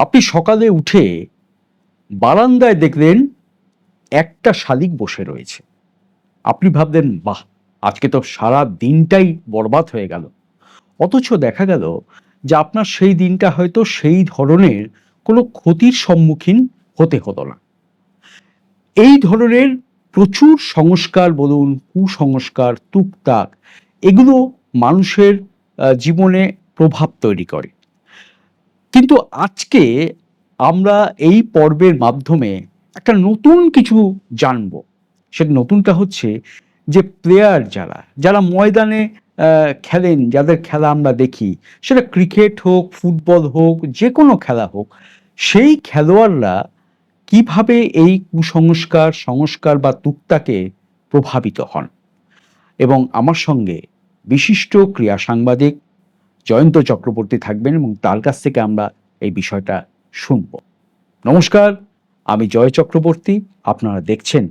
আপনি সকালে উঠে বারান্দায় দেখলেন একটা শালিক বসে রয়েছে। আপনি ভাবলেন, বাহ, আজকে তো সারা দিনটাই বরবাদ হয়ে গেল। অথচ দেখা গেল যে আপনার সেই দিনটা হয়তো সেই ধরনের কোনো ক্ষতির সম্মুখীন হতে হতো না। এই ধরনের প্রচুর সংস্কার বলুন, কুসংস্কার তুকতাক এগুলো মানুষের জীবনে প্রভাব তৈরি করে। কিন্তু আজকে আমরা এই পর্বের মাধ্যমে একটা নতুন কিছু জানব। সেটা নতুনটা হচ্ছে যে প্লেয়ার যারা যারা ময়দানে খেলেন, যাদের খেলা আমরা দেখি, সেটা ক্রিকেট হোক ফুটবল হোক, যে কোনো খেলা হোক, সেই খেলোয়াড়রা কীভাবে এই কুসংস্কার, সংস্কার বা তুক্তাকে প্রভাবিত হন? এবং আমার সঙ্গে বিশিষ্ট ক্রীড়া সাংবাদিক জয়ন্ত চক্রবর্তী থাকবেন এবং তার কাছ থেকে আমরা এই বিষয়টা শুনব। নমস্কার, আমি জয় চক্রবর্তী, আপনারা দেখছেন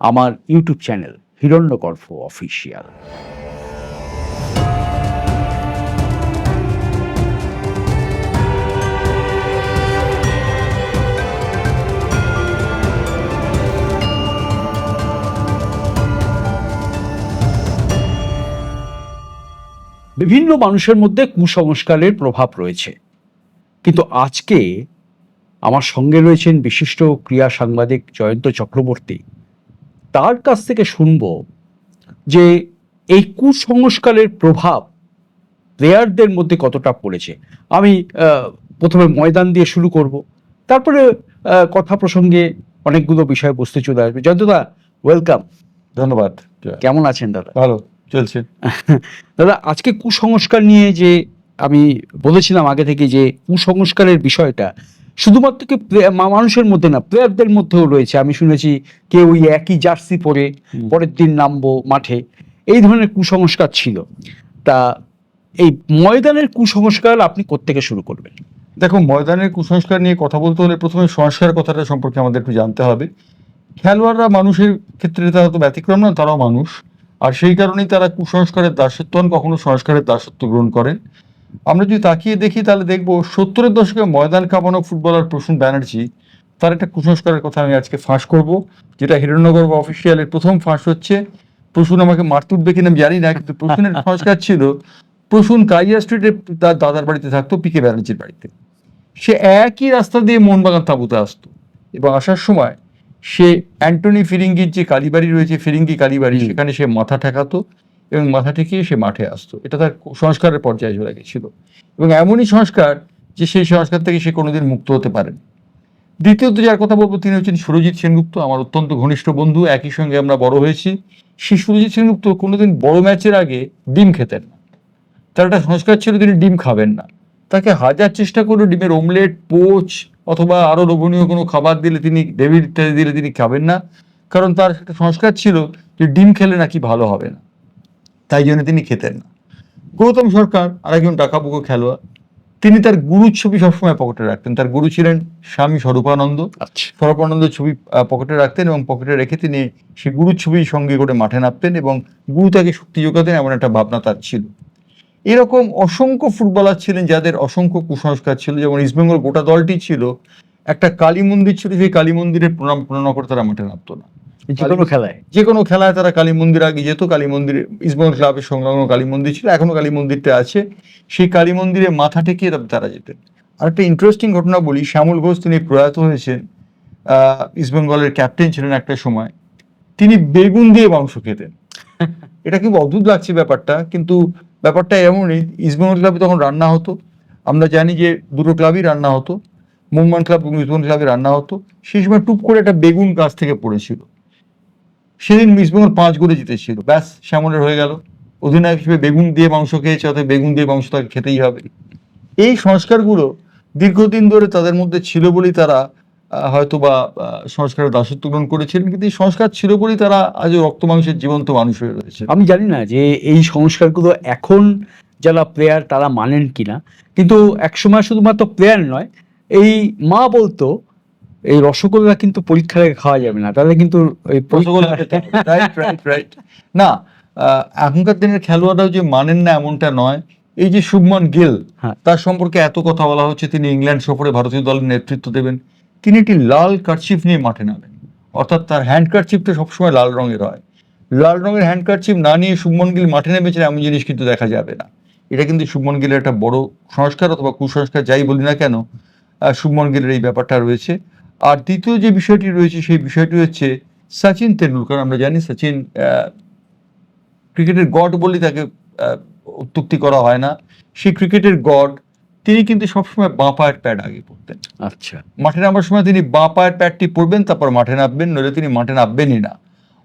আমার ইউটিউব চ্যানেল হিরণ্যকর্ফ অফিসিয়াল বিভিন্ন মানুষের মধ্যে কুসংস্কারের প্রভাব রয়েছে। কিন্তু আজকে আমার সঙ্গে রয়েছেন বিশিষ্ট ক্রীড়া সাংবাদিক জয়ন্ত চক্রবর্তী। তার কাছ থেকে শুনব যে এই কুসংস্কারের প্রভাব প্লেয়ারদের মধ্যে কতটা পড়েছে। আমি প্রথমে ময়দান দিয়ে শুরু করব। তারপরে কথা প্রসঙ্গে অনেকগুলো বিষয় বসতে চলে আসবে। জয়ন্তদা ওয়েলকাম ধন্যবাদ কেমন আছেন দাদা? ভালো। চলছে। দাদা আজকে কুসংস্কার নিয়ে যে আমি বলেছিলাম আগে থেকে যে কুসংস্কারের বিষয়টা শুধুমাত্র কি মানুষের মধ্যে না প্লেয়ারদের মধ্যেও রয়েছে। আমি শুনেছি কেউ ওই একই জার্সি পরে পরের দিন নামবো মাঠে। এই ধরনের কুসংস্কার ছিল। তা এই ময়দানের কুসংস্কার আপনি কোত্থেকে শুরু করবেন? দেখো ময়দানের কুসংস্কার নিয়ে কথা বলতে হলে প্রথমে সংস্কার কথাটা সম্পর্কে আমাদের একটু জানতে হবে। খেলোয়াড়রা মানুষের ক্ষেত্রে তারা তো ব্যতিক্রম না তারাও মানুষ। আর সেই কারণেই তারা কুসংস্কারের দাসত্ব হন কখনো সংস্কারের দাসত্ব গ্রহণ করেন আমরা যদি তাকিয়ে দেখি, তাহলে দেখব সত্তরের দশকে ময়দান কাঁপানো ফুটবলার প্রসূন ব্যানার্জি, তার একটা কুসংস্কারের কথা আমি আজকে ফাঁস করব, যেটা হিরণ্যগর অফিসিয়ালের প্রথম ফাঁস হচ্ছে। প্রসূন আমাকে মারতে উঠবে কিনা জানি না, কিন্তু প্রসূনের সংস্কার ছিল। প্রসূন কাইয়া স্ট্রিটে তার দাদার বাড়িতে থাকতো পিকে ব্যানার্জির বাড়িতে। সে একই রাস্তা দিয়ে মোহনবাগান তাঁবুতে আসতো। এবং আসার সময় সে অ্যান্টনি ফিরিঙ্গির যে কালীবাড়ি রয়েছে ফিরিঙ্গি কালীবাড়ি। সেখানে সে মাথা ঠেকাতো এবং মাথা ঠেকিয়ে সে মাঠে আসতো। এটা তার সংস্কারের পর্যায়ে চলে গেছিল। এবং এমনই সংস্কার যে সেই সংস্কার থেকে সে কোনোদিন মুক্ত হতে পারেন। দ্বিতীয়ত যার কথা বলব তিনি হচ্ছেন সুরজিৎ সেনগুপ্ত আমার অত্যন্ত ঘনিষ্ঠ বন্ধু। একই সঙ্গে আমরা বড় হয়েছি। সেই সুরজিৎ সেনগুপ্ত কোনোদিন বড় ম্যাচের আগে ডিম খেতেন না। তার একটা সংস্কার ছিল তিনি ডিম খাবেন না। তাকে হাজার চেষ্টা করে ডিমের ওমলেট পোচ অথবা আরও লোভনীয় কোনো খাবার দিলে তিনি ডেভিড ইত্যাদি দিলে তিনি খাবেন না। কারণ তার একটা সংস্কার ছিল যে ডিম খেলে নাকি ভালো হবে না। তাই জন্য তিনি খেতেন না। গৌতম সরকার আর আরেকজন ডাকাবুকো খেলোয়াড়। তিনি তার গুরুর ছবি সবসময় পকেটে রাখতেন। তার গুরু ছিলেন স্বামী স্বরূপানন্দ। আচ্ছা। স্বরূপানন্দের ছবি পকেটে রাখতেন এবং পকেটে রেখে তিনি সেই গুরুর ছবি সঙ্গে করে মাঠে নামতেন এবং গুরু তাকে শক্তি যোগাতেন এমন একটা ভাবনা তার ছিল। এরকম অসংখ্য ফুটবলার ছিলেন যাদের অসংখ্য কুসংস্কার ছিল। যেমন ইস্টবেঙ্গল গোটা দলটি ছিল। একটা কালী মন্দির ছিল সেই কালী মন্দিরে প্রণাম প্রণাম করে তারা মাঠে নামতো না। যে কোনো খেলায়। যে কোনো খেলায় তারা কালী মন্দির আগে যেত। কালী মন্দিরে ইস্টবেঙ্গল ক্লাবের সংলগ্ন কালী মন্দির ছিল। এখনও কালী মন্দিরটা আছে। সেই কালী মন্দিরে মাথা ঠেকিয়ে তারা- যেতেন। আর একটা ইন্টারেস্টিং ঘটনা বলি। শ্যামল ঘোষ তিনি প্রয়াত হয়েছেন আহ, ইস্টবেঙ্গলের ক্যাপ্টেন ছিলেন একটা সময়। তিনি বেগুন দিয়ে মাংস খেতেন। এটা খুব অদ্ভুত লাগছে ব্যাপারটা। কিন্তু ব্যাপারটা এমনই ইস্টবেঙ্গল ক্লাবে তখন রান্না হতো। আমরা জানি যে দুটো ক্লাবই রান্না হতো। মোহনবাগান ক্লাব এবং ইস্টবেঙ্গল ক্লাবে রান্না হতো। সেই সময় টুপ করে একটা বেগুন গাছ থেকে পড়েছিল। সেদিন ইস্টবেঙ্গল পাঁচ গোলে জিতেছিল। ব্যাস, শ্যামলের হয়ে গেল। অধিনায়ক হিসেবে বেগুন দিয়ে মাংস খেয়েছে অর্থাৎ বেগুন দিয়ে মাংস তাকে খেতেই হবে। এই সংস্কারগুলো দীর্ঘদিন ধরে তাদের মধ্যে ছিল বলেই তারা হয়তো বা সংস্কারের দাসত্ব গ্রহণ করেছিলেন কিন্তু এই সংস্কার ছিল বলেই তারা আজও রক্ত মাংসের জীবন্ত মানুষ হয়ে রয়েছে। আমি জানি না যে এই সংস্কারগুলো এখন যারা প্লেয়ার তারা মানেন কিনা। কিন্তু একসময় শুধুমাত্র প্লেয়ার নয় এই মা বলতো এই রসগোল্লা কিন্তু পরীক্ষার আগে খাওয়া যাবে না। তাহলে কিন্তু. না আহ, এখনকার দিনের খেলোয়াড়রাও যে মানেন না এমনটা নয় এই যে শুভমন গিল হ্যাঁ। তার সম্পর্কে এত কথা বলা হচ্ছে তিনি ইংল্যান্ড সফরে ভারতীয় দলের নেতৃত্ব দেবেন। তিনি একটি লাল কারচিফ নিয়ে মাঠে নামেন। অর্থাৎ তার হ্যান্ড কারচিফটা সবসময় লাল রঙের হয়। লাল রঙের হ্যান্ড কারচিফ না নিয়ে শুভমন গিল মাঠে নেমেছেন এমন জিনিস কিন্তু দেখা যাবে না। এটা কিন্তু শুভমন গিলের একটা বড় সংস্কার অথবা কুসংস্কার, যাই বলি না কেন শুভমন গিলের এই ব্যাপারটা রয়েছে। আর দ্বিতীয় যে বিষয়টি রয়েছে, সেই বিষয়টি হচ্ছে সচিন তেন্ডুলকার। আমরা জানি সচিন ক্রিকেটের গড বলে তাকে উত্তুক্তি করা হয় না। সেই ক্রিকেটের গড তিনি কিন্তু সবসময় বাঁ পায়ের প্যাড আগে পড়তেন। আচ্ছা। মাঠে নামার সময় তিনি বাঁ পায়ের প্যাডটি পরবেন তারপর মাঠে নামবেন নইলে তিনি মাঠে নামবেনই না।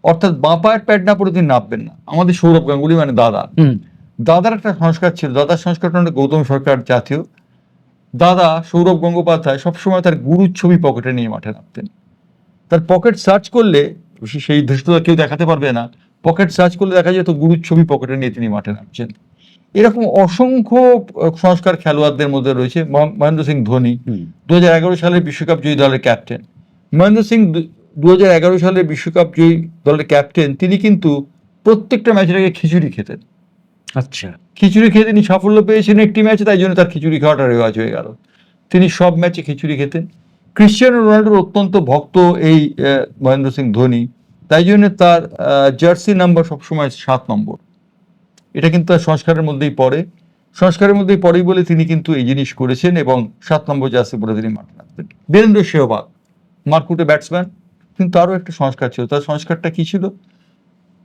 অর্থাৎ বাঁ পায়ের প্যাড না পরে তিনি নামবেন না। আমাদের সৌরভ গাঙ্গুলি মানে দাদা। দাদার একটা সংস্কার ছিল। দাদার সংস্কারটা গৌতম সরকার জাতীয়। দাদা সৌরভ গঙ্গোপাধ্যায় সবসময় তার গুরুর ছবি পকেটে নিয়ে মাঠে নামতেন। তার পকেট সার্চ করলে সেই ধৃষ্টতা কেউ দেখাতে পারবে না পকেট সার্চ করলে দেখা যেত গুরুর ছবি পকেটে নিয়ে তিনি মাঠে নামছেন। এরকম অসংখ্য সংস্কার খেলোয়াড়দের মধ্যে রয়েছে। মহেন্দ্র সিং ধোনি দু সালের বিশ্বকাপ জয়ী দলের ক্যাপ্টেন। মহেন্দ্র সিং দু সালের বিশ্বকাপ জয়ী দলের ক্যাপ্টেন তিনি কিন্তু প্রত্যেকটা ম্যাচের আগে খিচুড়ি খেতেন। আচ্ছা। খিচুড়ি খেয়ে তিনি সাফল্য পেয়েছেন একটি ম্যাচে তাই জন্য তার খিচুড়ি খাওয়াটা রেওয়াজ হয়ে গেল। তিনি সব ম্যাচে খিচুড়ি খেতেন। ক্রিশ্চিয়ানো রোনাল্ডোর অত্যন্ত ভক্ত এই মহেন্দ্র সিং ধোনি। তাই জন্য তার জার্সি নাম্বার সবসময় সাত নম্বর। এটা কিন্তু তার সংস্কারের মধ্যেই পড়ে। সংস্কারের মধ্যেই পড়েই বলে তিনি কিন্তু এই জিনিস করেছেন এবং সাত নম্বর জার্সি পরে তিনি মাঠে নামতেন। বীরেন্দ্র সেহবাগ, মারকুটে ব্যাটসম্যান, কিন্তু তারও একটা সংস্কার ছিল। তার সংস্কারটা কি ছিল?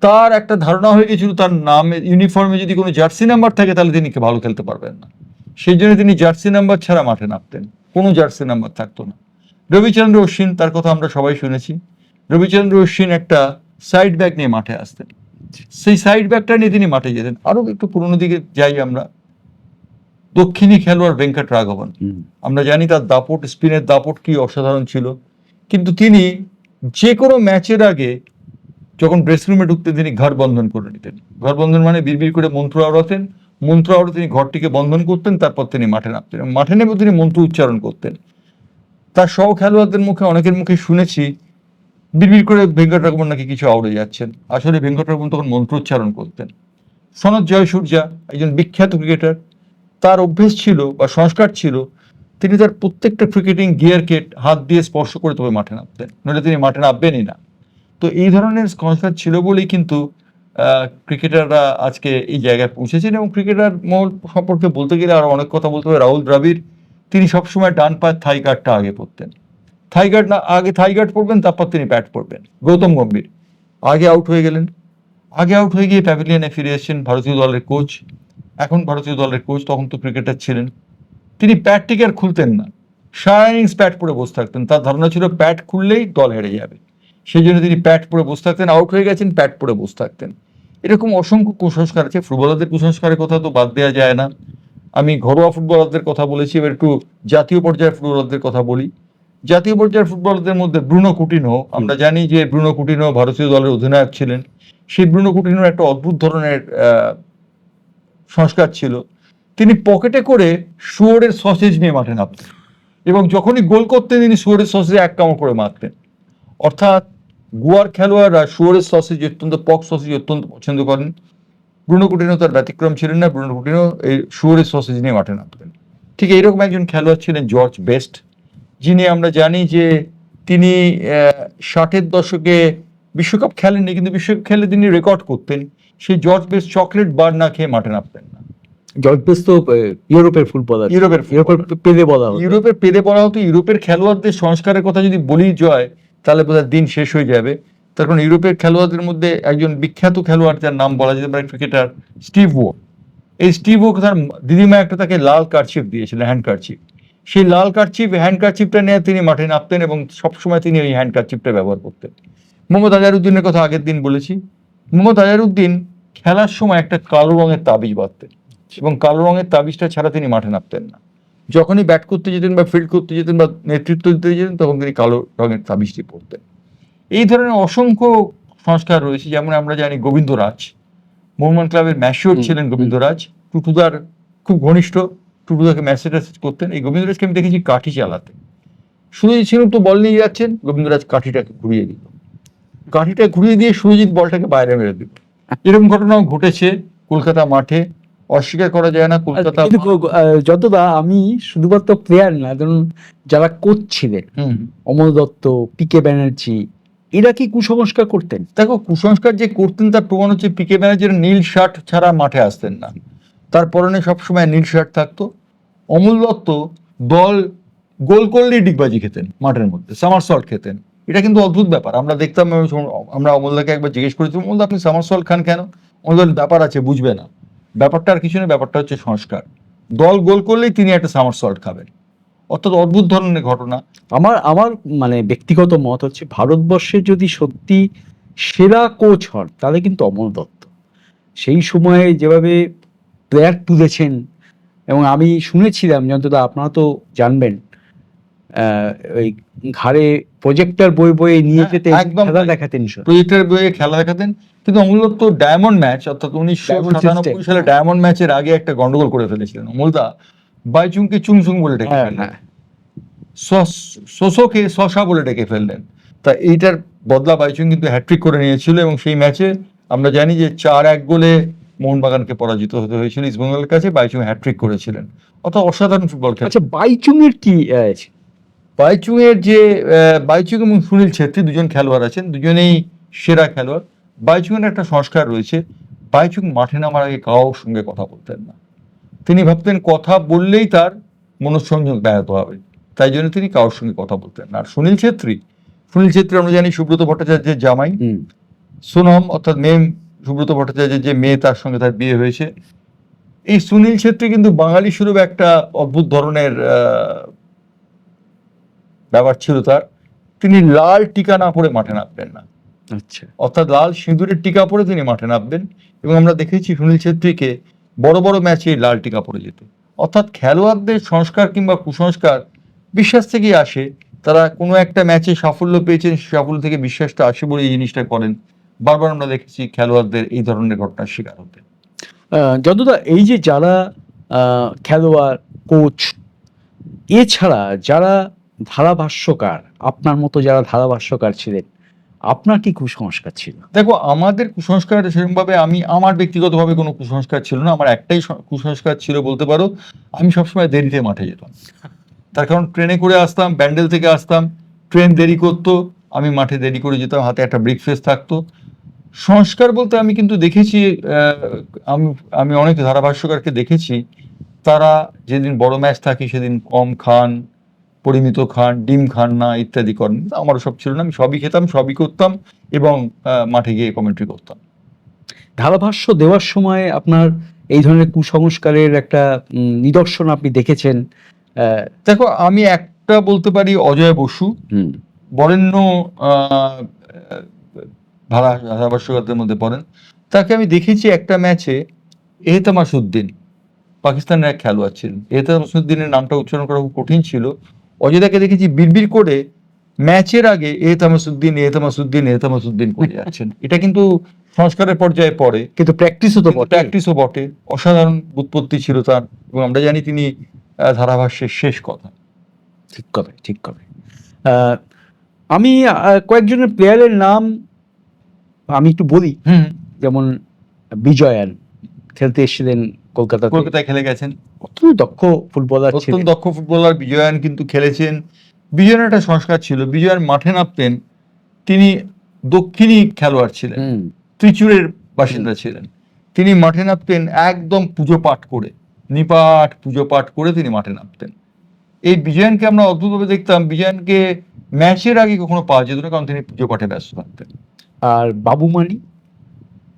তার একটা ধারণা হয়ে গেছিল, তার নামে, ইউনিফর্মে যদি কোনো জার্সি নাম্বার থাকে, তাহলে তিনি ভালো খেলতে পারবেন না। সেই জন্য তিনি জার্সি নাম্বার ছাড়া মাঠে নামতেন। কোনো জার্সি নাম্বার থাকতো না। রবিচন্দ্র অশ্বিন, তার কথা আমরা সবাই শুনেছি। রবিচন্দ্র অশ্বিন একটা সাইড ব্যাগ নিয়ে মাঠে আসতেন। সেই সাইড ব্যাকটা নিয়ে তিনি মাঠে যেতেন আরও একটু পুরোনো দিকে যাই আমরা। দক্ষিণী খেলোয়াড় ভেঙ্কট রাঘবন আমরা জানি তার দাপট স্পিনের দাপট কি অসাধারণ ছিল। কিন্তু তিনি যে কোনো ম্যাচের আগে যখন ড্রেসিং রুমে ঢুকতেন তিনি ঘর বন্ধন করে নিতেন। ঘর বন্ধন মানে বিড়বিড় করে মন্ত্র আওড়াতেন। মন্ত্র আওড়ে তিনি ঘরটিকে বন্ধন করতেন তারপর তিনি মাঠে নামতেন মাঠে নেমে তিনি মন্ত্র উচ্চারণ করতেন। তার সহ খেলোয়াড়দের মুখে অনেকের মুখে শুনেছি বিড়বিড় করে ভেঙ্কট রকম নাকি কিছু আউড়ে যাচ্ছেন। আসলে ভেঙ্কট রকম তখন মন্ত্র উচ্চারণ করতেন। সনদ জয়সূর্যা একজন বিখ্যাত ক্রিকেটার তার অভ্যেস ছিল বা সংস্কার ছিল, তিনি তার প্রত্যেকটা ক্রিকেটিং গিয়ারকে হাত দিয়ে স্পর্শ করে তবে মাঠে নামতেন, নইলে তিনি মাঠে নামবেনই না। তো এই ধরনের সংস্কার ছিল বলেই কিন্তু ক্রিকেটাররা আজকে এই জায়গায় পৌঁছেছেন এবং ক্রিকেটার মহল সম্পর্কে বলতে গেলে আরও অনেক কথা বলতে হবে। রাহুল দ্রাবিড়, তিনি সবসময় ডান পায়ের থাই কার্ডটা আগে পড়তেন থাই গার্ড না, আগে থাই গার্ড পড়বেন, তারপর তিনি ব্যাট পড়বেন। গৌতম গম্ভীর, আগে আউট হয়ে গেলেন। আগে আউট হয়ে গিয়ে প্যাভিলিয়নে ফিরে এসেছেন ভারতীয় দলের কোচ এখন ভারতীয় দলের কোচ তখন তো ক্রিকেটার ছিলেন। তিনি প্যাডটিকে আর খুলতেন না। সারা ইনিংস প্যাড পরে বসে থাকতেন। তার ধারণা ছিল প্যাট খুললেই দল হেরে যাবে। সেই জন্য তিনি প্যাট পরে বসে থাকতেন, আউট হয়ে গেছেন প্যাট পরে বসে থাকতেন। এরকম অসংখ্য কুসংস্কার আছে। ফুটবলারদের কুসংস্কারের কথা তো বাদ দেওয়া যায় না। আমি ঘরোয়া ফুটবলারদের কথা বলেছি, এবার একটু জাতীয় পর্যায়ের ফুটবলারদের কথা বলি। জাতীয় পর্যায়ের ফুটবলারদের মধ্যে ব্রুনো কুটিনো আমরা জানি যে ব্রুনো কুটিনো ভারতীয় দলের অধিনায়ক ছিলেন। সেই ব্রুনো কুটিনোর একটা অদ্ভুত ধরনের সংস্কার ছিল। তিনি পকেটে করে শুয়োরের সসেজ নিয়ে মাঠে নামতেন এবং যখনই গোল করতেন তিনি শুয়োরের সসেজে এক কামড় করে মারতেন। অর্থাৎ গোয়ার খেলোয়াড়রা শুয়োরের সসেজ অত্যন্ত পক সসেজ অত্যন্ত পছন্দ করেন। ব্রুনো কুটিনো তার ব্যতিক্রম ছিলেন না ব্রুনো কুটিনো এই শুয়োরের সসেজ নিয়ে মাঠে নামতেন। ঠিক এইরকম একজন খেলোয়াড় ছিলেন জর্জ বেস্ট। যিনি আমরা জানি যে তিনি ষাটের দশকে বিশ্বকাপ খেলেননি কিন্তু বিশ্বকাপ খেলে তিনি রেকর্ড করতেন। সেই জর্জ বেস চকলেট বার না খেয়ে মাঠে নামতেন না। জর্জ বেস্ট তো ইউরোপের ফুটবলার। ইউরোপের ইউরোপের পেলে বলা হতো। ইউরোপের পেরে পড়া হতো ইউরোপের খেলোয়াড়দের সংস্কারের কথা যদি বলি জয় তাহলে বোধহয় দিন শেষ হয়ে যাবে। তার কারণ ইউরোপের খেলোয়াড়দের মধ্যে একজন বিখ্যাত খেলোয়াড় যার নাম বলা যেতে পারে ক্রিকেটার স্টিভ ও এই স্টিভ ও তার দিদিমা একটা তাকে লাল কার্ডশিপ দিয়েছিলেন হ্যান্ড কার্ডশিপ। সেই লাল কার্ডশিপ হ্যান্ড কার্ডশিপটা নিয়ে তিনি মাঠে নামতেন এবং সবসময় তিনি ওই হ্যান্ড কার্ডশিপটা ব্যবহার করতেন। মোহাম্মদ আজারউদ্দিনের কথা আগের দিন বলেছি। মোহাম্মদ আজারউদ্দিন খেলার সময় একটা কালো রঙের তাবিজ বাঁধতেন এবং কালো রঙের তাবিজটা ছাড়া তিনি মাঠে নামতেন না। যখনই ব্যাট করতে যেতেন বা ফিল্ড করতে যেতেন বা নেতৃত্ব দিতে যেতেন তখন তিনি কালো রঙের তাবিজটি পড়তেন এই ধরনের অসংখ্য সংস্কার রয়েছে। যেমন আমরা জানি গোবিন্দরাজ মোহনবাগান ক্লাবের ম্যাশিওর ছিলেন গোবিন্দরাজ। টুটুদার খুব ঘনিষ্ঠ। টুটুদাকে মেসেজ টেসেজ করতেন এই গোবিন্দরাজকে আমি দেখেছি কাঠি চালাতে সুরজিৎ সিং তো বল নিয়ে যাচ্ছেন গোবিন্দরাজ কাঠিটাকে ঘুরিয়ে দিল। কাঠিটা ঘুরিয়ে দিয়ে সুরজিৎ বলটাকে বাইরে মেরে দিল। এরকম ঘটনাও ঘটেছে কলকাতা মাঠে অস্বীকার করা যায় না কলকাতা যতদা আমি শুধুমাত্র প্লেয়ার না ধরুন যারা কোচ ছিলেন। অমল দত্ত পি কে ব্যানার্জি এরা কি কুসংস্কার করতেন? দেখো কুসংস্কার যে করতেন তার প্রমাণ হচ্ছে পি কে ব্যানার্জির নীল শার্ট ছাড়া মাঠে আসতেন না। তার পরনে সবসময় নীল শার্ট থাকতো। অমূল দত্ত দল গোল করলেই ডিগবাজি খেতেন মাঠের মধ্যে, সামার সল্ট খেতেন। এটা কিন্তু অদ্ভুত ব্যাপার। আমরা দেখতাম, আমরা অমলদাকে একবার জিজ্ঞেস করেছি অমলদা আপনি সামার সল্ট খান কেন? অমলদার ব্যাপার আছে, বুঝবে না। ব্যাপারটা আর কিছু না ব্যাপারটা হচ্ছে সংস্কার। দল গোল করলেই তিনি একটা সামার সল্ট খাবেন। অর্থাৎ অদ্ভুত ধরনের ঘটনা। আমার আমার মানে ব্যক্তিগত মত হচ্ছে, ভারতবর্ষে যদি সত্যি সেরা কোচ হন, তাহলে কিন্তু অমল দত্ত। সেই সময়ে যেভাবে প্লেয়ার তুলেছেন এবং আমি শুনেছিলাম যন্তদা আপনারা তো জানবেন ওই ঘাড়ে প্রজেক্টর বই বই নিয়ে হ্যাঁ, যেতে একদম খেলা দেখাতেন। প্রজেক্টের বইয়ে খেলা দেখাতেন কিন্তু অমূল দত্ত ডায়মন্ড ম্যাচ অর্থাৎ উনিশশো সাতানব্বই সালে। ডায়মন্ড ম্যাচের আগে একটা গন্ডগোল করে ফেলেছিলেন অমূলদা। বাইচুংকে চুংচুং বলে ডেকে হ্যাঁ ফেললেন। হ্যাঁ। সস- শোষোকে শশা বলে ডেকে ফেললেন। তা এইটার বদলা বাইচুং কিন্তু হ্যাট্রিক করে নিয়েছিল এবং সেই ম্যাচে আমরা জানি যে চার এক গোলে মোহনবাগানকে পরাজিত হতে হয়েছিল ইস্টবেঙ্গলের কাছে বাইচুং হ্যাট্রিক করেছিলেন। অর্থাৎ অসাধারণ ফুটবল খেলা আচ্ছা বাইচুং এর কি বাইচুং এর যে বাইচুং এবং সুনীল ছেত্রী দুজন খেলোয়াড় আছেন দুজনেই সেরা খেলোয়াড়। বাইচুং এর একটা সংস্কার রয়েছে বাইচুং মাঠে নামার আগে কারোর সঙ্গে কথা বলতেন না। তিনি ভাবতেন কথা বললেই তার মনঃসংযোগ ব্যাহত হবে। তাই জন্য তিনি কারোর সঙ্গে কথা বলতেন না। আর সুনীল ছেত্রী সুনীল ছেত্রী আমরা জানি সুব্রত ভট্টাচার্যের জামাই। সোনম অর্থাৎ মেম সুব্রত ভট্টাচার্যের যে মেয়ে তার সঙ্গে তার বিয়ে হয়েছে। এই সুনীল ছেত্রী কিন্তু বাঙালি স্বরূপ একটা অদ্ভুত ধরনের ব্যাপার ছিল তার। তিনি লাল টিকা না পরে মাঠে নামবেন না। আচ্ছা। অর্থাৎ লাল সিঁদুরের টিকা পরে তিনি মাঠে নামবেন এবং আমরা দেখেছি সুনীল ছেত্রীকে বড় বড় ম্যাচে লাল টিকা পরে যেতে। অর্থাৎ খেলোয়াড়দের সংস্কার কিংবা কুসংস্কার বিশ্বাস থেকেই আসে। তারা কোনো একটা ম্যাচে সাফল্য পেয়েছেন সাফল্য থেকে বিশ্বাসটা আসে বলে এই জিনিসটা করেন। বারবার আমরা দেখেছি খেলোয়াড়দের এই ধরনের ঘটনার শিকার হতে। যতটা এই যে যারা খেলোয়াড় কোচ এছাড়া যারা ধারাভাষ্যকার আপনার মতো যারা ধারাভাষ্যকার ছিলেন আপনার কি কুসংস্কার ছিল? দেখো আমাদের কুসংস্কার সেরকমভাবে আমি আমার ব্যক্তিগতভাবে কোনো কুসংস্কার ছিল না আমার একটাই কুসংস্কার ছিল বলতে পারো আমি সবসময় দেরিতে মাঠে যেতাম। তার কারণ ট্রেনে করে আসতাম ব্যান্ডেল থেকে আসতাম ট্রেন দেরি করতো আমি মাঠে দেরি করে যেতাম হাতে একটা ব্রেকফাস্ট থাকতো সংস্কার বলতে আমি কিন্তু দেখেছি আমি আমি অনেক ধারাভাষ্যকারকে দেখেছি তারা যেদিন বড় ম্যাচ থাকে সেদিন কম খান পরিমিত খান ডিম খান না ইত্যাদি করেন। আমারও সব ছিল না আমি সবই খেতাম সবই করতাম এবং মাঠে গিয়ে কমেন্ট্রি করতাম। ধারাভাষ্য দেওয়ার সময় আপনার এই ধরনের কুসংস্কারের একটা নিদর্শন আপনি দেখেছেন দেখো আমি একটা বলতে পারি অজয় বসু বরেণ্য ধারাভাষ্যকারদের মধ্যে পড়েন। তাকে আমি দেখেছি একটা ম্যাচে এহতামাসুদ্দিন পাকিস্তানের এক খেলোয়াড় ছিলেন। এহতামাসুদ্দিনের নামটা উচ্চারণ করা খুব কঠিন ছিল। অজয়দাকে দেখেছি বিড়বিড় করে ম্যাচের আগে এহতামাসুদ্দিন এহতামাসুদ্দিন এহতামাসুদ্দিন করে যাচ্ছেন। এটা কিন্তু সংস্কারের পর্যায়ে পড়ে। কিন্তু প্র্যাকটিসও তো প্র্যাকটিসও বটে। অসাধারণ উৎপত্তি ছিল তার এবং আমরা জানি তিনি ধারাভাষ্যের শেষ কথা। ঠিক কবে ঠিক কবে। আমি কয়েকজনের প্লেয়ারের নাম আমি একটু বলি যেমন বিজয়ান খেলতে এসেছিলেন কলকাতা কলকাতায় খেলে গেছেন। অত্যন্ত দক্ষ ফুটবলার অত্যন্ত দক্ষ ফুটবলার বিজয়ান কিন্তু খেলেছেন। বিজয়ান একটা সংস্কার ছিল বিজয়ান মাঠে নামতেন তিনি দক্ষিণী খেলোয়াড় ছিলেন ত্রিচুরের বাসিন্দা ছিলেন। তিনি মাঠে নামতেন একদম পুজো পাঠ করে নিপাট পুজো পাঠ করে তিনি মাঠে নামতেন। এই বিজয়ানকে আমরা অদ্ভুতভাবে দেখতাম। বিজয়ানকে ম্যাচের আগে কখনো পাওয়া যেত না কারণ তিনি পুজো পাঠে ব্যস্ত থাকতেন। আর বাবুমানি?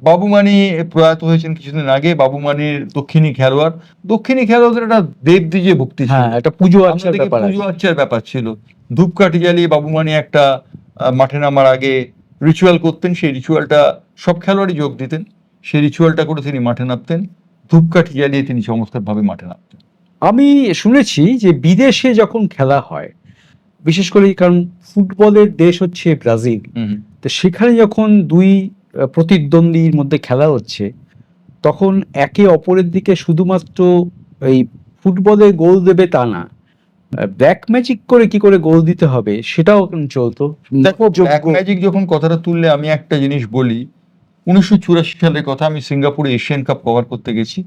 বাবুমানি প্রয়াত হয়েছেন কিছুদিন আগে বাবুমানির দক্ষিণী খেলোয়াড় দক্ষিণী খেলোয়াড়দের একটা দেবদ্বিজে ভক্তি হ্যাঁ একটা পুজো আমরা আচ্ছার ব্যাপার। পুজো আচ্চার ব্যাপার ছিল। ধূপকাঠি জ্বালিয়ে বাবুমানি একটা মাঠে নামার আগে রিচুয়াল করতেন। সেই রিচুয়ালটা সব খেলোয়াড়ই যোগ দিতেন। সেই রিচুয়ালটা করে তিনি মাঠে নামতেন। ধূপকাঠি জ্বালিয়ে তিনি চমৎকারভাবে মাঠে নামতেন। আমি শুনেছি যে বিদেশে যখন খেলা হয় বিশেষ করে কারণ ফুটবলের দেশ হচ্ছে ব্রাজিল। তো সেখানে যখন দুই প্রতিদ্বন্দ্বীর মধ্যে খেলা হচ্ছে তখন একে অপরের দিকে শুধুমাত্র এই ফুটবলে গোল দেবে তা না ব্যাক ম্যাজিক করে কি করে গোল দিতে হবে সেটাও চলতো। দেখো ব্ল্যাক ম্যাজিক যখন কথাটা তুললে আমি একটা জিনিস বলি উনিশশো চুরাশি সালের কথা আমি সিঙ্গাপুরে এশিয়ান কাপ কভার করতে গেছি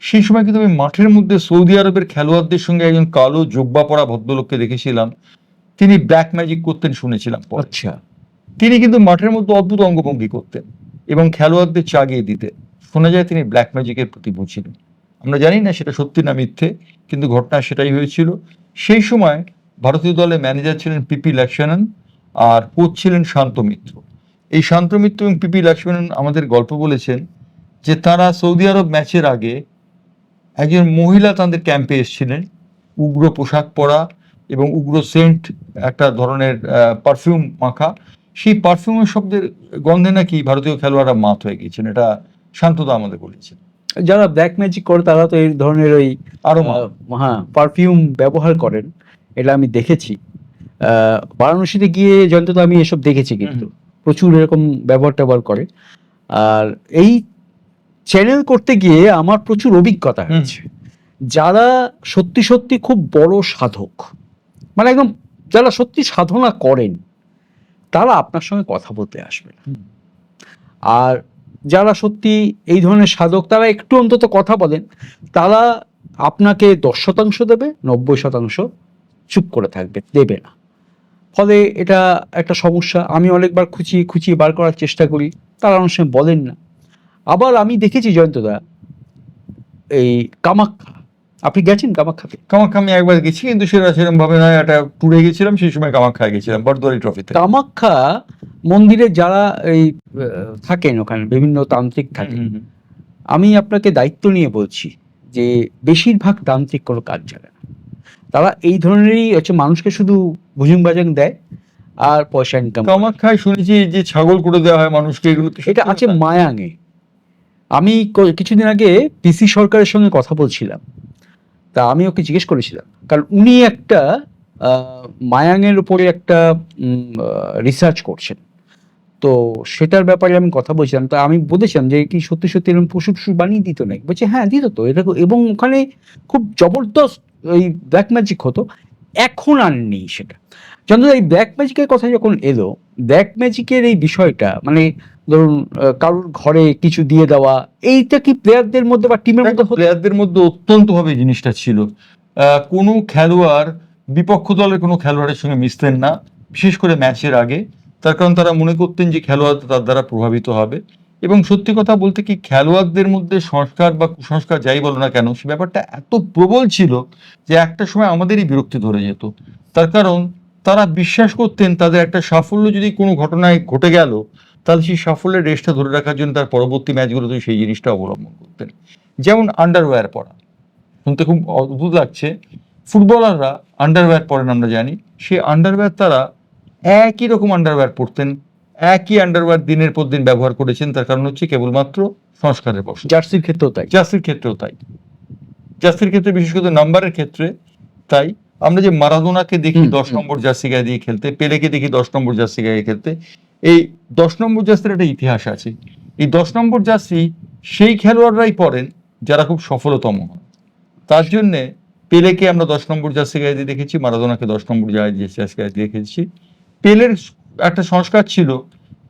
সেই সময় কিন্তু আমি মাঠের মধ্যে সৌদি আরবের খেলোয়াড়দের সঙ্গে একজন কালো জোব্বা পরা ভদ্রলোককে দেখেছিলাম তিনি ব্ল্যাক ম্যাজিক করতেন শুনেছিলাম আচ্ছা। তিনি কিন্তু মাঠের মধ্যে অদ্ভুত অঙ্গভঙ্গি করতেন এবং খেলোয়াড়দের চাগিয়ে দিতে শোনা যায় তিনি ব্ল্যাক ম্যাজিকের প্রতিভূ ছিলেন আমরা জানি না সেটা সত্যি না মিথ্যে, কিন্তু ঘটনা সেটাই হয়েছিল। সেই সময় ভারতীয় দলের ম্যানেজার ছিলেন পিপি লক্ষ্মণন আর কোচ ছিলেন শান্ত মিত্র। এই শান্ত মিত্র এবং পিপি লক্ষ্মণন আমাদের গল্প বলেছেন যে তারা সৌদি আরব ম্যাচের আগে একজন মহিলা তাদের ক্যাম্পে এসেছিলেন, উগ্র পোশাক পরা এবং উগ্র সেন্ট একটা ধরনের পারফিউম মাখা। সেই পারফিউমের শব্দের গন্ধে নাকি ভারতীয় খেলোয়াড়রা মাত হয়ে গিয়েছেন এটা শান্তদা আমাদের বলেছেন। যারা ব্ল্যাক ম্যাজিক করে তারা তো এই ধরনের ওই আরও হ্যাঁ পারফিউম ব্যবহার করেন এটা আমি দেখেছি। বারাণসীতে গিয়ে জয়ন্ত আমি এসব দেখেছি কিন্তু। প্রচুর এরকম ব্যবহার ট্যাবহার করে। আর এই চ্যানেল করতে গিয়ে আমার প্রচুর অভিজ্ঞতা হয়েছে। যারা সত্যি সত্যি খুব বড় সাধক মানে একদম যারা সত্যি সাধনা করেন তারা আপনার সঙ্গে কথা বলতে আসবে আর যারা সত্যি এই ধরনের সাধক তারা একটু অন্তত কথা বলেন। তারা আপনাকে দশ শতাংশ দেবে নব্বই শতাংশ চুপ করে থাকবে দেবে না। ফলে এটা একটা সমস্যা। আমি অনেকবার খুঁচিয়ে খুঁচিয়ে বার করার চেষ্টা করি তারা অনেক সময় বলেন না। আবার আমি দেখেছি জয়ন্তদা এই কামাখ্যা আপনি গেছেন কামাখ্যাতে? কামাখ্যা আমি একবার গেছি কিন্তু সেটা সেরকম ভাবে নয় একটা ট্যুরে গেছিলাম সেই সময় কামাখ্যায় গেছিলাম বরদোয়ারি ট্রফিতে কামাখ্যা মন্দিরে যারা এই থাকেন ওখানে বিভিন্ন তান্ত্রিক থাকেন আমি আপনাকে দায়িত্ব নিয়ে বলছি যে বেশিরভাগ তান্ত্রিক কোনো কাজ না। তারা এই ধরনেরই হচ্ছে মানুষকে শুধু ভুজুং বাজাং দেয় আর পয়সা ইনকাম কামাখ্যায় শুনেছি যে ছাগল করে দেওয়া হয় মানুষকে এগুলো এটা আছে? মায়াঙে। আমি কিছুদিন আগে পিসি সরকারের সঙ্গে কথা বলছিলাম। তা আমি ওকে জিজ্ঞেস করেছিলাম। কারণ উনি একটা আহ, মায়াঙের উপরে একটা রিসার্চ করছেন। তো সেটার ব্যাপারে আমি কথা বলছিলাম। তা আমি বলেছিলাম যে কি সত্যি সত্যি এরকম পশু পশু বানিয়ে দিত নাকি? বলছে হ্যাঁ দিত তো। এটা এবং ওখানে খুব জবরদস্ত ওই ব্ল্যাক ম্যাজিক হতো। এখন আর নেই সেটা। চন্দ্র এই ব্ল্যাক ম্যাজিকের কথা যখন এলো ব্ল্যাক ম্যাজিকের এই বিষয়টা মানে ধরুন কারোর ঘরে কিছু দিয়ে দেওয়া এইটা কি প্লেয়ারদের মধ্যে বা টিমের মধ্যে প্লেয়ারদের মধ্যে অত্যন্ত ভাবে জিনিসটা ছিল। কোনো খেলোয়াড় বিপক্ষ দলের কোনো খেলোয়াড়ের সঙ্গে মিশতেন না বিশেষ করে ম্যাচের আগে। তার কারণ তারা মনে করতেন যে খেলোয়াড় তার দ্বারা প্রভাবিত হবে। এবং সত্যি কথা বলতে কি খেলোয়াড়দের মধ্যে সংস্কার বা কুসংস্কার যাই বলো না কেন সে ব্যাপারটা এত প্রবল ছিল যে একটা সময় আমাদেরই বিরক্তি ধরে যেত। তার কারণ তারা বিশ্বাস করতেন তাদের একটা সাফল্য যদি কোনো ঘটনায় ঘটে গেল তাহলে সেই সাফল্যের রেসটা ধরে রাখার জন্য তার পরবর্তী ম্যাচগুলোতে সেই জিনিসটা অবলম্বন করতেন। যেমন আন্ডারওয়্যার পরা। শুনতে খুব অদ্ভুত লাগছে। ফুটবলাররা আন্ডারওয়্যার পরেন আমরা জানি। সেই আন্ডারওয়্যার তারা একই রকম আন্ডারওয়্যার পরতেন একই আন্ডারওয়্যার দিনের পর দিন ব্যবহার করেছেন। তার কারণ হচ্ছে কেবলমাত্র সংস্কারের বসে জার্সির ক্ষেত্রেও তাই। জার্সির ক্ষেত্রেও তাই। জার্সির ক্ষেত্রে বিশেষ করে নাম্বারের ক্ষেত্রে তাই। আমরা যে মারাদোনাকে দেখি দশ নম্বর জার্সি গায়ে দিয়ে খেলতে পেলেকে দেখি দশ নম্বর জার্সি গায়ে খেলতে এই দশ নম্বর জার্সির একটা ইতিহাস আছে। এই দশ নম্বর জার্সি সেই খেলোয়াড়রাই পড়েন যারা খুব সফলতম। হন তার জন্যে পেলেকে আমরা দশ নম্বর জার্সি গায়ে দিয়ে দেখেছি মারাদোনাকে দশ নম্বর জার্সি গায়ে দিয়ে দেখেছি। পেলের একটা সংস্কার ছিল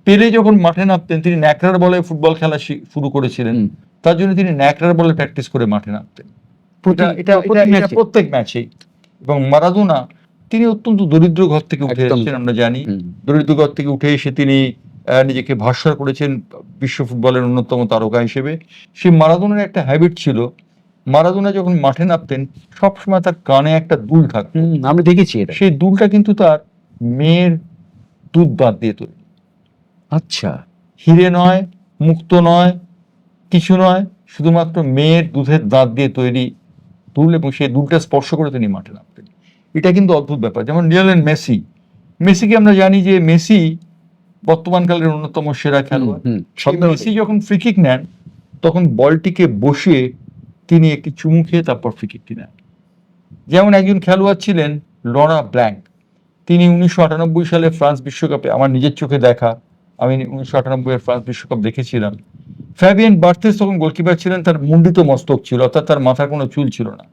পেলে যখন মাঠে নামতেন তিনি ন্যাকড়ার বলে ফুটবল খেলা শুরু করেছিলেন। তার জন্য তিনি ন্যাকড়ার বলে প্র্যাকটিস করে মাঠে নামতেন। এটা-। প্রত্যেক ম্যাচেই এবং মারাদোনা তিনি অত্যন্ত দরিদ্র ঘর থেকে উঠে এসেছেন আমরা জানি। দরিদ্র ঘর থেকে উঠে এসে তিনি নিজেকে ভাস্কর করেছেন বিশ্ব ফুটবলের অন্যতম তারকা হিসেবে। সেই মারাদোনার একটা হ্যাবিট ছিল। মারাদোনা যখন মাঠে নামতেন সবসময় তার কানে একটা দুল থাকতো। আমরা দেখেছি এটা। সেই দুলটা কিন্তু তার মেয়ের দুধ বাদ দিয়ে তৈরি। আচ্ছা। হিরে নয় মুক্ত নয় কিছু নয় শুধুমাত্র মেয়ের দুধের দাঁত দিয়ে তৈরি দুল এবং সেই দুলটা স্পর্শ করে তিনি মাঠে নামতেন। এটা কিন্তু অদ্ভুত ব্যাপার। যেমন লিওনেল মেসি। মেসিকে আমরা জানি যে মেসি বর্তমানকালের অন্যতম সেরা খেলোয়াড়। মেসি। যখন ফ্রি কিক নেন তখন বলটিকে বসিয়ে তিনি একটি চুমু খেয়ে তারপর ফ্রি কিকটি নেন। যেমন একজন খেলোয়াড় ছিলেন লরা ব্ল্যাঙ্ক। তিনি উনিশশো আটানব্বই সালে ফ্রান্স বিশ্বকাপে আমার নিজের চোখে দেখা আমি উনিশশো আটানব্বই এর ফ্রান্স বিশ্বকাপ দেখেছিলাম। ফ্যাবিয়ান বার্থেস তখন গোলকিপার ছিলেন তার মুন্ডিত মস্তক ছিল অর্থাৎ তার মাথার কোনো চুল ছিল না।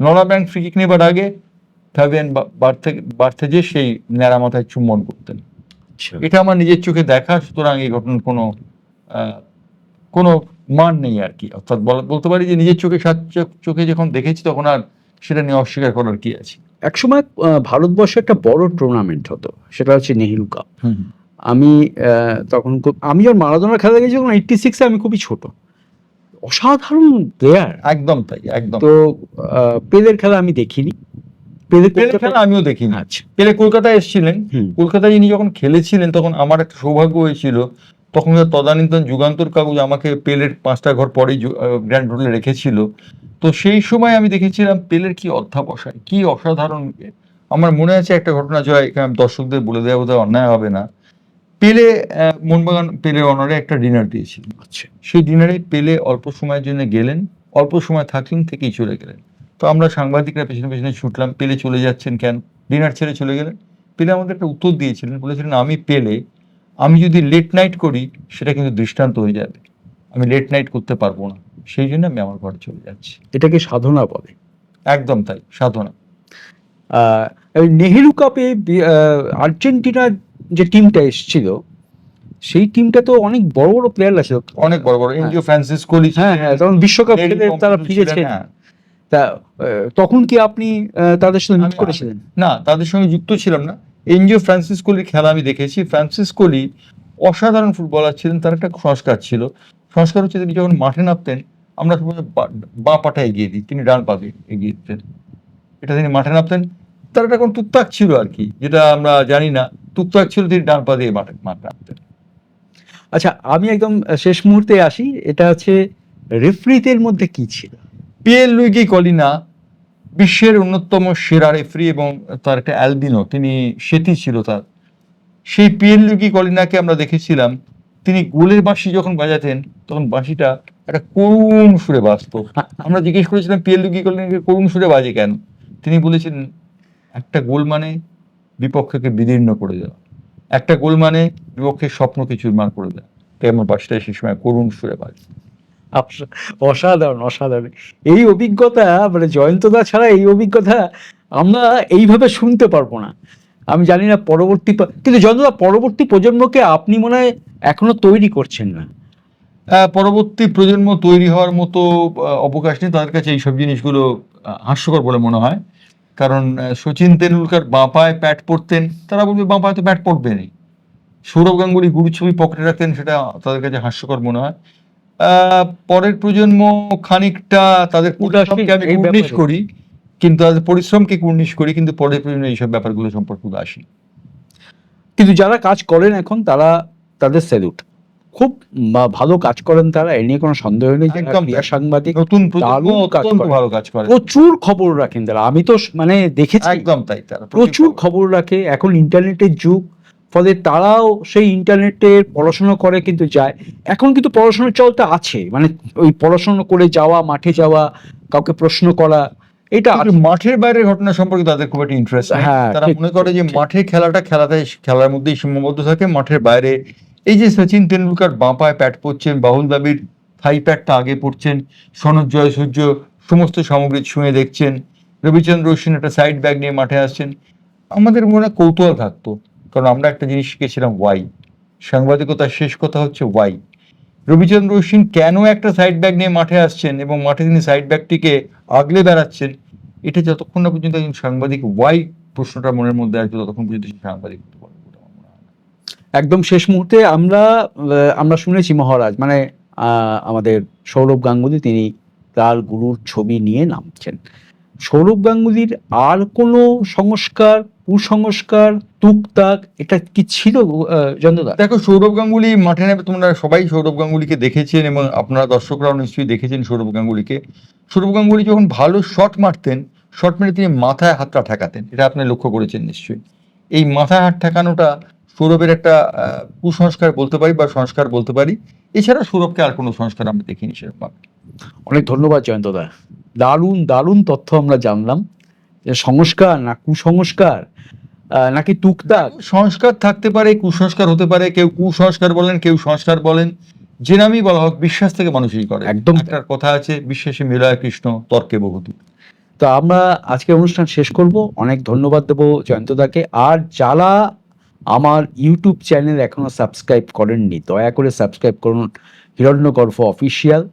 লরা ব্ল্যাঙ্ক ফ্রি কিক নেবার আগে বা- বার্থে সেই ন্যাড়া মাথায় চুম্বন করতেন। আচ্ছা। এটা আমার নিজের চোখে দেখা সুতরাং এই ঘটনার কোনো কোনো মান নেই আর কি। অর্থাৎ বলতে পারি যে নিজের চোখে সাত চোখে যখন দেখেছি তখন আর সেটা নিয়ে অস্বীকার করার কি আছে? একসময় ভারতবর্ষে একটা বড় টুর্নামেন্ট হতো সেটা হচ্ছে নেহেরু কাপ আমি আহ, তখন খুব আমি যখন মারাদোনার খেলা দেখেছি যখন এইটটি সিক্সে আমি খুবই ছোট। অসাধারণ প্লেয়ার একদম তাই একদম। তো পেলের খেলা আমি দেখিনি। পেলে পেলে খেলা আমিও দেখিনি। আচ্ছা। পেলে কলকাতায় এসেছিলেন। কলকাতায় যিনি যখন খেলেছিলেন তখন আমার একটা সৌভাগ্য হয়েছিল। তখন তদানীন্তন যুগান্তর কাগজ আমাকে পেলের পাঁচটা ঘর পরেই গ্র্যান্ড রোডে রেখেছিল। তো সেই সময় আমি দেখেছিলাম পেলের কি অধ্যাবসায় কি অসাধারণ। আমার মনে আছে একটা ঘটনা জয় এখানে আমি দর্শকদের বলে দেওয়া বোধহয় অন্যায় হবে না। পেলে মোহনবাগান পেলের অনারে একটা ডিনার দিয়েছিল। আচ্ছা। সেই ডিনারে পেলে অল্প সময়ের জন্য গেলেন অল্প সময় থাকলেন থেকেই চলে গেলেন। তো আমরা সাংবাদিকরা পেছনে পেছনে ছুটলাম পেলে চলে যাচ্ছেন কেন? ডিনার ছেড়ে চলে গেলেন। পেলে আমাদের একটা উত্তর দিয়েছিলেন বলেছিলেন আমি পেলে আমি যদি লেট নাইট করি সেটা কিন্তু দৃষ্টান্ত হয়ে যাবে। আমি লেট নাইট করতে পারব না। সেই জন্য আমি আমার ঘরে চলে যাচ্ছি। এটাকে সাধনা বলে। একদম তাই সাধনা। নেহেরু কাপে আর্জেন্টিনার যে টিমটা এসেছিল সেই টিমটা তো অনেক বড় বড় প্লেয়ার আছে। অনেক বড় বড় এনজিও ফ্রান্সিস কোহলি হ্যাঁ হ্যাঁ তখন বিশ্বকাপ খেলে তারা ছিলেন, হ্যাঁ। তা তখন কি আপনি তাদের সাথে মিট করেছিলেন? না তাদের সঙ্গে যুক্ত ছিলাম না। এনজিও ফ্রান্সিস কোহলির খেলা আমি দেখেছি। ফ্রান্সিস কোহলি অসাধারণ ফুটবলার ছিলেন তার একটা সংস্কার ছিল। সংস্কার হচ্ছে তিনি যখন মাঠে নামতেন আমরা সবাই বা- পাটা এগিয়ে দিই তিনি ডান পাকে এগিয়ে দিতেন। এটা তিনি মাঠে নামতেন। তার একটা কোন তুকতাক ছিল আর কি যেটা আমরা জানি না। তুকতাক ছিল তিনি ডান পা দিয়ে মাঠে মাঠে নামতেন। আচ্ছা আমি একদম শেষ মুহূর্তে আসি। এটা হচ্ছে রেফরিদের মধ্যে কি ছিল? পিএল লুইগি কলিনা বিশ্বের অন্যতম সেরা রেফরি এবং তার একটা অ্যালবিনো তিনি সেটি ছিল তার। সেই পিএল লুইগি কলিনাকে আমরা দেখেছিলাম, তিনি গোলের বাঁশি যখন বাজাতেন, তখন বাঁশিটা একটা করুণ সুরে বাজতো। আমরা জিজ্ঞেস করেছিলাম পিএল লুইগি কলিনাকে করুণ সুরে বাজে কেন? তিনি বলেছিলেন, একটা গোল মানে বিপক্ষকে বিদীর্ণ করে দেওয়া। একটা গোল মানে বিপক্ষের স্বপ্ন স্বপ্নকে চুরমার করে দেওয়া। তাই আমার বাঁশিটা সেই সময় করুণ সুরে বাজে। অসাধারণ অসাধারণ। এই অভিজ্ঞতা মানে জয়ন্তদা ছাড়া এই অভিজ্ঞতা আমরা এইভাবে শুনতে পারব না। আমি জানি না পরবর্তী কিন্তু জয়ন্তদা পরবর্তী প্রজন্মকে আপনি মনে হয় এখনও তৈরি করছেন না। আহ, পরবর্তী প্রজন্ম তৈরি হওয়ার মতো অবকাশ নেই। তাদের কাছে এইসব জিনিসগুলো হাস্যকর বলে মনে হয়। কারণ সচিন তেন্ডুলকার বাঁ পায়ে প্যাট পড়তেন তারা বলবে বাঁ পায়ে তো প্যাট পড়বে নেই সৌরভ গাঙ্গুলি গুরু ছবি পকেটে রাখতেন সেটা তাদের কাছে হাস্যকর মনে হয়। পরের প্রজন্ম খানিকটা তাদের পরিশ্রমকে আমি কুর্নিশ করি কিন্তু তাদের পরিশ্রমকে কুর্নিশ করি কিন্তু পরের প্রজন্ম এইসব ব্যাপারগুলো সম্পর্কে আসি কিন্তু যারা কাজ করেন এখন তারা তাদের স্যালুট খুব ভালো কাজ করেন তারা এ নিয়ে কোনো সন্দেহ নেই একদম। সাংবাদিক নতুন ভালো কাজ করে। প্রচুর খবর রাখেন তারা। আমি তো মানে দেখেছি। একদম তাই তারা প্রচুর খবর। রাখে। এখন ইন্টারনেটের যুগ ফলে তারাও সেই ইন্টারনেটে পড়াশোনা করে কিন্তু যায়। এখন কিন্তু পড়াশোনার চলটা আছে। মানে ওই পড়াশোনা করে যাওয়া মাঠে যাওয়া কাউকে প্রশ্ন করা এটা মাঠের বাইরের ঘটনা সম্পর্কে তাদের খুব একটা ইন্টারেস্ট হ্যাঁ, তারা মনে করে যে। মাঠে খেলাটা খেলাতে খেলার মধ্যেই সীমাবদ্ধ থাকে মাঠের বাইরে। এই যে সচিন তেন্ডুলকার বাঁ পায়ে প্যাট পরছেন বাহুল দাবির থাই প্যাটটা আগে পড়ছেন সনদ জয়সূর্য সমস্ত সামগ্রী ছুঁয়ে দেখছেন রবিচন্দ্র অশ্বিন একটা সাইড ব্যাগ নিয়ে মাঠে আসছেন। আমাদের মনে কৌতূহল থাকতো। কারণ আমরা একটা জিনিস শিখেছিলাম ওয়াই সাংবাদিকতার শেষ কথা হচ্ছে ওয়াই রবিচন্দ্র অশ্বিন কেন একটা সাইড ব্যাগ নিয়ে মাঠে আসছেন এবং মাঠে তিনি সাইড ব্যাগটিকে আগলে বেড়াচ্ছেন এটা যতক্ষণ না পর্যন্ত একজন সাংবাদিক ওয়াই প্রশ্নটা মনের মধ্যে আসবে, ততক্ষণ পর্যন্ত সাংবাদিক। একদম শেষ মুহূর্তে আমরা আমরা শুনেছি মহারাজ মানে আমাদের সৌরভ গাঙ্গুলি তিনি তার গুরুর ছবি নিয়ে নামছেন। সৌরভ গাঙ্গুলির আর কোনো সংস্কার কুসংস্কার তুকতাক এটা কি ছিল জন্দদা দেখো সৌরভ গাঙ্গুলি মাঠে নেমে তোমরা সবাই সৌরভ গাঙ্গুলিকে দেখেছেন এবং আপনারা দর্শকরাও নিশ্চয়ই দেখেছেন সৌরভ গাঙ্গুলিকে। সৌরভ গাঙ্গুলি যখন ভালো শট মারতেন শট মেরে তিনি মাথায় হাতটা ঠেকাতেন। এটা আপনি লক্ষ্য করেছেন নিশ্চয়ই। এই মাথায় হাত ঠেকানোটা সৌরভের একটা কুসংস্কার বলতে পারি বা সংস্কার বলতে পারি। এছাড়া সৌরভকে আর কোনো সংস্কার আমরা দেখিনি সেরকম অনেক ধন্যবাদ জয়ন্তদা দারুণ দারুণ তথ্য আমরা জানলাম। সংস্কার না কুসংস্কার নাকি তুকতাক? সংস্কার থাকতে পারে কুসংস্কার হতে পারে কেউ কুসংস্কার বলেন কেউ সংস্কার বলেন যে নামই বলা হোক বিশ্বাস থেকে মানুষই করে। একদম। একটা কথা আছে বিশ্বাসে মিলয় কৃষ্ণ তর্কে বহুদূর। তো আমরা আজকে অনুষ্ঠান শেষ করব। অনেক ধন্যবাদ দেবো জয়ন্তদাকে আর যারা আমার ইউটিউব চ্যানেল এখনও সাবস্ক্রাইব করেননি দয়া করে সাবস্ক্রাইব করুন। হিরণ্যগর্ভ অফিসিয়াল।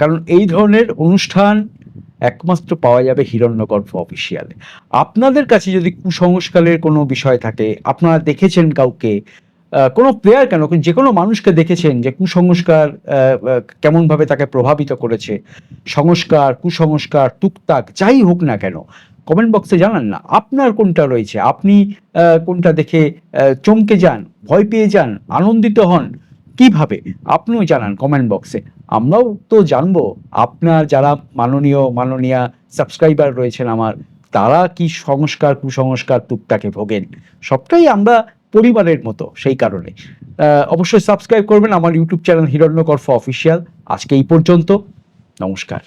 কারণ এই ধরনের অনুষ্ঠান একমাত্র পাওয়া যাবে হিরণ্যগর্ভ অফিসিয়ালে আপনাদের কাছে যদি কুসংস্কারের কোনো বিষয় থাকে, আপনারা দেখেছেন কাউকে কোনো প্লেয়ার কেন যে কোনো মানুষকে দেখেছেন যে কুসংস্কার কেমনভাবে তাকে প্রভাবিত করেছে? সংস্কার, কুসংস্কার তুকতাক যাই হোক না কেন কমেন্ট বক্সে জানান না। আপনার কোনটা রয়েছে? আপনি কোনটা দেখে চমকে যান, ভয় পেয়ে যান, আনন্দিত হন, কীভাবে? আপনিও জানান কমেন্ট বক্সে আমরাও তো জানব, আপনার যারা মাননীয়, মাননীয়া সাবস্ক্রাইবার রয়েছেন আমার, তারা কি সংস্কার, কুসংস্কার টুকটাকে ভোগেন? সবটাই আমরা পরিবারের মতো, সেই কারণে। অবশ্যই সাবস্ক্রাইব করবেন, আমার ইউটিউব চ্যানেল হিরণ্যকর্ফ অফিসিয়াল আজকে এই পর্যন্ত, নমস্কার।